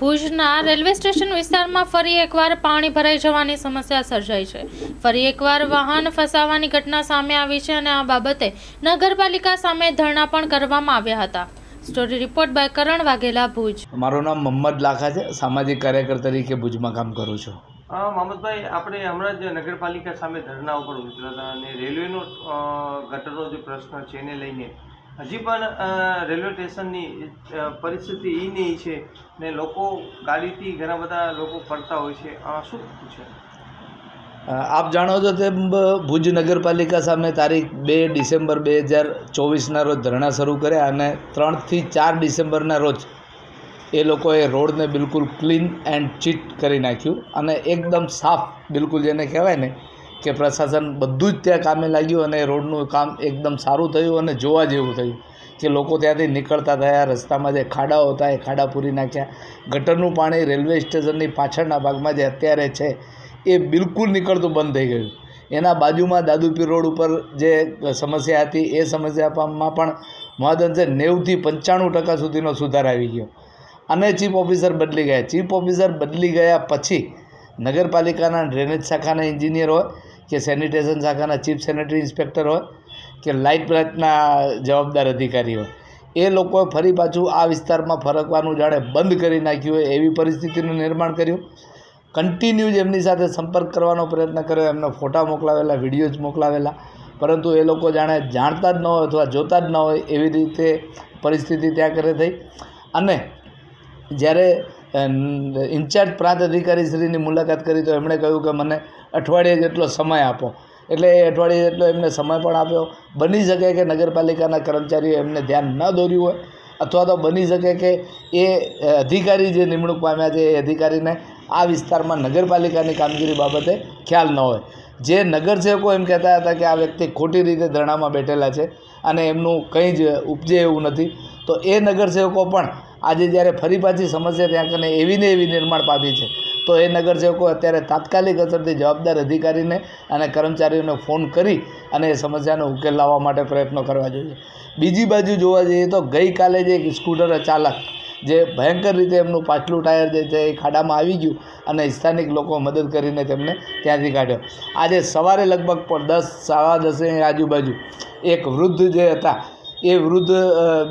ભુજના railway station વિસ્તારમાં ફરી એકવાર પાણી ભરાઈ જવાની સમસ્યા સર્જાઈ છે. ફરી એકવાર વાહન ફસાવાની ઘટના સામે આવી છે અને આ બાબતે નગરપાલિકા સામે ધરણા પણ કરવામાં આવ્યા હતા. Story report by Karan Vaghela Bhuj. મારું નામ મોહમ્મદ લાખા છે. સામાજિક કાર્યકર તરીકે ભુજમાં કામ કરું છું. મોહમ્મદભાઈ આપણે હમણાં જ નગરપાલિકા સામે ધરણા ઉપર ઉતર્યા હતા અને રેલવેનો ગટરનો જે પ્રશ્ન છે એને લઈને હજી પણ રેલવે સ્ટેશનની પરિસ્થિતિ એ નહીં છે ને લોકો ગાડીથી ઘણા બધા લોકો ફરતા હોય છે. આ શું છે? આપ જાણો છો તેમ ભુજ નગરપાલિકા સામે તારીખ બે ડિસેમ્બર બે હજાર ચોવીસના રોજ ધરણા શરૂ કર્યા અને ત્રણથી ચાર ડિસેમ્બરના રોજ એ લોકોએ રોડને બિલકુલ ક્લીન એન્ડ ચીટ કરી નાખ્યું અને એકદમ સાફ, બિલકુલ જેને કહેવાય ને કે પ્રશાસન બધું જ ત્યાં કામે લાગ્યું અને રોડનું કામ એકદમ સારું થયું અને જોવા જેવું થયું કે લોકો ત્યાંથી નીકળતા થયા, રસ્તામાં જે ખાડાઓ હતા એ ખાડા પૂરી નાખ્યા. ગટરનું પાણી રેલવે સ્ટેશનની પાછળના ભાગમાં જે અત્યારે છે એ બિલકુલ નીકળતું બંધ થઈ ગયું. એના બાજુમાં દાદુપીર રોડ ઉપર જે સમસ્યા હતી એ સમસ્યામાં પણ મહદઅંશે નેવથી પંચાણું ટકા સુધીનો સુધાર આવી ગયો. અને ચીફ ઓફિસર બદલી ગયા. ચીફ ઓફિસર બદલી ગયા પછી નગરપાલિકાના ડ્રેનેજ શાખાના એન્જિનિયર હોય કે સેનિટેશન શાખાના ચીફ સેનેટરી ઇન્સ્પેક્ટર હોય કે લાઇટ બ્રાન્ચના જવાબદાર અધિકારી હોય, એ લોકોએ ફરી પાછું આ વિસ્તારમાં ફરકવાનું જાણે બંધ કરી નાખ્યું હોય એવી પરિસ્થિતિનું નિર્માણ કર્યું. કન્ટિન્યુ જ એમની સાથે સંપર્ક કરવાનો પ્રયત્ન કર્યો, એમને ફોટા મોકલાવેલા, વિડીયોઝ મોકલાવેલા, પરંતુ એ લોકો જાણે જાણતા જ ન હોય અથવા જોતા જ ન હોય એવી રીતે પરિસ્થિતિ ત્યાં કરે થઈ. અને જ્યારે ઇન્ચાર્જ પ્રાંત અધિકારી શ્રીની મુલાકાત કરી તો એમણે કહ્યું કે મને અઠવાડિયે જેટલો સમય આપો. એટલે એ અઠવાડિયે જેટલો એમને સમય પણ આપ્યો. બની શકે કે નગરપાલિકાના કર્મચારીઓ એમને ધ્યાન ન દોર્યું હોય, અથવા તો બની શકે કે એ અધિકારી જે નિમણૂક પામ્યા છે એ અધિકારીને આ વિસ્તારમાં નગરપાલિકાની કામગીરી બાબતે ખ્યાલ ન હોય. જે નગરસેવકો એમ કહેતા હતા કે આ વ્યક્તિ ખોટી રીતે ધરણામાં બેઠેલા છે અને એમનું કંઈ જ ઉપજે એવું નથી, તો એ નગરસેવકો પણ આજે જ્યારે ફરી પાછી સમસ્યા ત્યાં કને એવી ને એવી નિર્માણ પામી છે. તો એ નગરસેવકો અત્યારે તાત્કાલિક અસરથી જવાબદાર અધિકારીને અને કર્મચારીઓને ફોન કરી અને એ સમસ્યાનો ઉકેલ લાવવા માટે પ્રયત્નો કરવા જોઈએ. બીજી બાજુ જોવા જઈએ તો ગઈકાલે જે એક સ્કૂટર ચાલક જે ભયંકર રીતે એમનું પાછલું ટાયર જે છે એ ખાડામાં આવી ગયું અને સ્થાનિક લોકો મદદ કરીને તેમને ત્યાંથી કાઢ્યો. આજે સવારે લગભગ પણ દસ, સાડા દસે આજુબાજુ એક વૃદ્ધ જે હતા એ વૃદ્ધ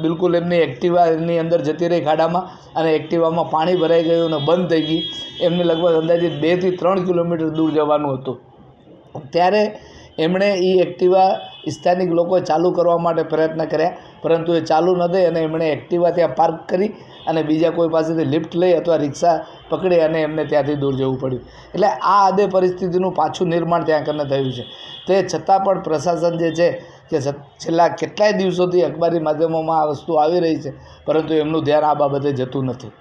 બિલકુલ એમની એક્ટિવા, એમની અંદર જતી રહી ખાડામાં અને એક્ટિવામાં પાણી ભરાઈ ગયું અને બંધ થઈ ગઈ. એમને લગભગ અંદાજિત બેથી ત્રણ કિલોમીટર દૂર જવાનું હતું. ત્યારે એમણે એ એક્ટિવા સ્થાનિક લોકોએ ચાલુ કરવા માટે પ્રયત્ન કર્યા, પરંતુ એ ચાલુ ન થઈ અને એમણે એક્ટિવા ત્યાં પાર્ક કરી અને બીજા કોઈ પાસેથી લિફ્ટ લઈ અથવા રિક્ષા પકડી અને એમને ત્યાંથી દૂર જવું પડ્યું. એટલે આ આદે પરિસ્થિતિનું પાછું નિર્માણ ત્યાં કરીને થયું છે. તે છતાં પણ પ્રશાસન જે છે, કે છેલ્લા કેટલાય દિવસોથી અખબારી માધ્યમોમાં આ વસ્તુ આવી રહી છે, પરંતુ એમનું ધ્યાન આ બાબતે જતું નથી.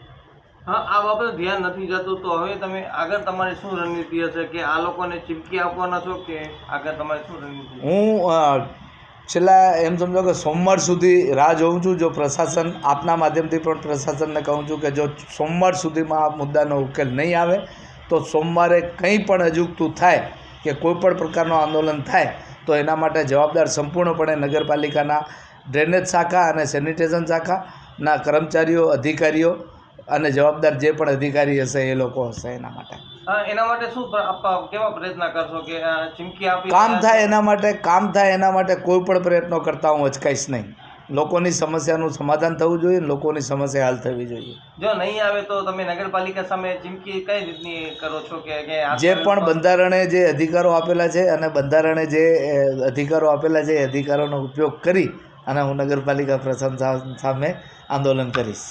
હા, આ બાબતે ધ્યાન નથી જતું, તો હવે તમે આગળ તમારી શું રણનીતિ હશે કે આ લોકોને ચીમકી આપવાના છો કે આગળ તમારી શું રણનીતિ હું છેલ્લા એમ સમજો કે સોમવાર સુધી રાહ જોઉં છું, જો પ્રશાસન આપના માધ્યમથી પણ પ્રશાસનને કહું છું કે જો સોમવાર સુધીમાં આ મુદ્દાનો ઉકેલ નહીં આવે, તો સોમવારે કંઈ પણ અજુગતું થાય કે કોઈ પણ પ્રકારનું આંદોલન થાય, તો એના માટે જવાબદાર સંપૂર્ણપણે નગરપાલિકાના ડ્રેનેજ શાખા અને સેનિટેશન શાખાના કર્મચારીઓ, અધિકારીઓ અને જવાબદાર જે પણ અધિકારી હશે એ લોકો હશે એના માટે. એના માટે શું કેવા પ્રયત્ન કરશો કે ચીમકી આપી કામ થાય એના માટે કામ થાય એના માટે કોઈ પણ પ્રયત્નો કરતા હું અચકાઈશ નહીં. લોકોની સમસ્યાનું સમાધાન થવું જોઈએ લોકોની સમસ્યા હલ થવી જોઈએ. જો નહીં આવે તો તમે નગરપાલિકા સામે ચીમકી કઈ રીતની કરો છો કે કે જે પણ બંધારણે જે અધિકારો આપેલા છે અને બંધારણે જે અધિકારો આપેલા છે એ અધિકારોનો ઉપયોગ કરી અને હું નગરપાલિકા પ્રશાસન સામે આંદોલન કરીશ.